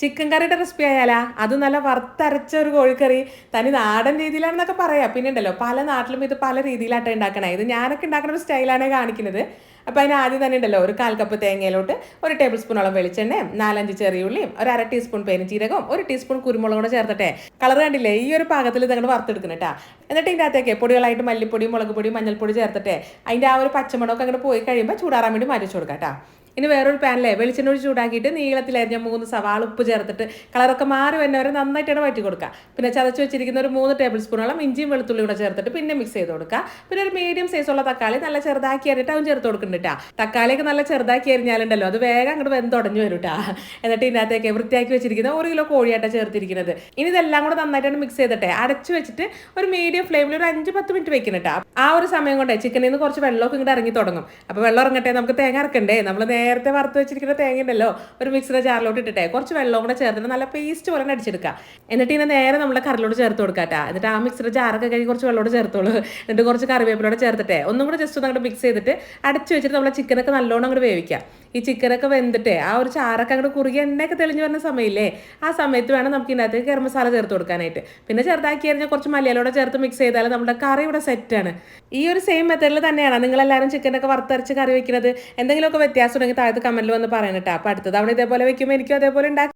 Chicken കറിയുടെ recipe ആയാലാ? അത് നല്ല വറുത്തരച്ച ഒരു കോഴിക്കറി. തനി നാടൻ രീതിയിലാണെന്നൊക്കെ പറയാം. പിന്നെ ഉണ്ടല്ലോ പല നാട്ടിലും ഇത് പല രീതിയിലാട്ടോ ഉണ്ടാക്കണേ ഇത് ഞാനൊക്കെ ഉണ്ടാക്കുന്ന ഒരു സ്റ്റൈലാണ് കാണിക്കുന്നത്. അപ്പോൾ അതിന് ആദ്യം തന്നെ ഉണ്ടല്ലോ ഒരു കാൽ കപ്പ് തേങ്ങയിലോട്ട് ഒരു ടേബിൾ സ്പൂണോളം വെളിച്ചെണ്ണയും നാലഞ്ച് ചെറിയുള്ളിയും ഒരു അര ടീസ്പൂൺ പെരിഞ്ചീരകവും ഒരു ടീസ്പൂൺ കുരുമുളകും കൂടെ ചേർത്തിട്ടെ. കളർ കണ്ടില്ലേ ഈ ഒരു പാകത്തിൽ ഇത് അങ്ങോട്ട് വറുത്തെടുക്കണം കേട്ടോ എന്നിട്ട് ഇതിന്റെ അകത്തേക്ക് പൊടികളായിട്ട് മല്ലിപ്പൊടി മുളക് പൊടി മഞ്ഞൾപ്പൊടി ചേർത്തിട്ടെ. അതിന്റെ ആ ഒരു പച്ചമുളകൊക്കെ അങ്ങോട്ട് പോയി കഴിയുമ്പോൾ ചൂടാറാൻ വേണ്ടി മാറ്റി കൊടുക്കാം ഇനി വേറൊരു പാനിലെ വെളിച്ചെണ്ണ ഒഴിച്ച് ചൂടാക്കിയിട്ട് നീളത്തിലരിഞ്ഞ മൂന്ന് സവാള ഉപ്പ് ചേർത്തിട്ട് കളറൊക്കെ മാറി വരുന്നവരെ നന്നായിട്ടാണ് വഴറ്റി കൊടുക്കുക. പിന്നെ ചതച്ച് വെച്ചിരിക്കുന്ന ഒരു മൂന്ന് ടേബിൾ സ്പൂണോളം ഇഞ്ചിയും വെളുത്തുള്ളി കൂടെ ചേർത്തിട്ട് പിന്നെ മിക്സ് ചെയ്ത് കൊടുക്കുക. പിന്നെ ഒരു മീഡിയം സൈസുള്ള തക്കാളി നല്ല ചെറുതാക്കി അരിട്ട് അവൻ ചേർത്ത് കൊടുക്കുന്നുണ്ട് തക്കാളിയൊക്കെ നല്ല ചെറുതാക്കി അരിഞ്ഞാലുണ്ടല്ലോ അത് വേഗം അങ്ങോട്ട് വെന്തുടഞ്ഞു വരും കേട്ടോ എന്നിട്ട് ഇതിനകത്തേക്ക് വൃത്തിയാക്കി വെച്ചിരിക്കുന്ന ഒരു കിലോ കോഴിയായിട്ടാണ് ചേർത്തിരിക്കുന്നത്. ഇനി ഇതെല്ലാം കൂടെ നന്നായിട്ടാണ് മിക്സ് ചെയ്തിട്ടെ അടച്ചു വെച്ചിട്ട് ഒരു മീഡിയം ഫ്ലെയിമിൽ ഒരു അഞ്ച് പത്ത് മിനിറ്റ് വെക്കണം ആ ഒരു സമയം കൊണ്ടേ ചിക്കനിൽ നിന്ന് കുറച്ച് വെള്ളമൊക്കെ ഇങ്ങോട്ട് ഇറങ്ങി തുടങ്ങും. അപ്പോൾ വെള്ളം ഇറങ്ങട്ടെ നമുക്ക് തേങ്ങ ഇറക്കണ്ടേ നമ്മൾ നേരത്തെ വറുത്ത് വെച്ചിരിക്കുന്ന തേങ്ങ ഉണ്ടല്ലോ ഒരു മിക്സിയുടെ ജാറിലോട്ട് ഇട്ടിട്ടെ. കുറച്ച് വെള്ളം കൂടെ ചേർത്തിട്ട് നല്ല പേസ്റ്റ് പോലെ അടിച്ചെടുക്കുക. എന്നിട്ട് ഇതിനെ നേരെ നമ്മുടെ കറിലോട്ട് ചേർത്ത് കൊടുക്കാട്ടാ. എന്നിട്ട് ആ മിക്സിയുടെ ജാറൊക്കെ കഴിഞ്ഞ് കുറച്ച് വെള്ളമോട് ചേർത്തോളൂ. എന്നിട്ട് കുറച്ച് കറിവേപ്പിലോടെ ചേർത്തിട്ടെ. ഒന്നും കൂടെ ജസ്റ്റ് ഒന്ന് അങ്ങോട്ട് മിക്സ് ചെയ്തിട്ട് അടച്ചു വെച്ചിട്ട് നമ്മളെ ചിക്കനൊക്കെ നല്ലോണം അങ്ങോട്ട് വേവിക്കാം ഈ ചിക്കനൊക്കെ വെന്തിട്ട് ആ ഒരു ചാറൊക്കെ അങ്ങോട്ട് കുറുകി എണ്ണയൊക്കെ തെളിഞ്ഞു വരുന്ന സമയമില്ലേ ആ സമയത്ത് വേണം നമുക്ക് ഇതിനകത്ത് ഗരം മസാല ചേർത്ത് കൊടുക്കാനായിട്ട്. പിന്നെ ചെറുതാക്കി കഴിഞ്ഞാൽ കുറച്ച് മലയാളോടെ ചേർത്ത് മിക്സ് ചെയ്താൽ നമ്മുടെ കറി ഇവിടെ സെറ്റാണ് ഈ ഒരു സെയിം മെത്തേഡിൽ തന്നെയാണ് നിങ്ങളെല്ലാവരും ചിക്കനൊക്കെ വറുത്തരച്ച് കറി വെക്കുന്നത്. എന്തെങ്കിലുമൊക്കെ വ്യത്യാസം ഉണ്ടെങ്കിൽ താഴത്ത് കമന്റിൽ വന്ന് പറയണം കേട്ടോ അപ്പോൾ അടുത്ത തവണ ഇതേപോലെ വെക്കുമ്പോൾ എനിക്കും അതേപോലെ ഉണ്ടാക്കാം.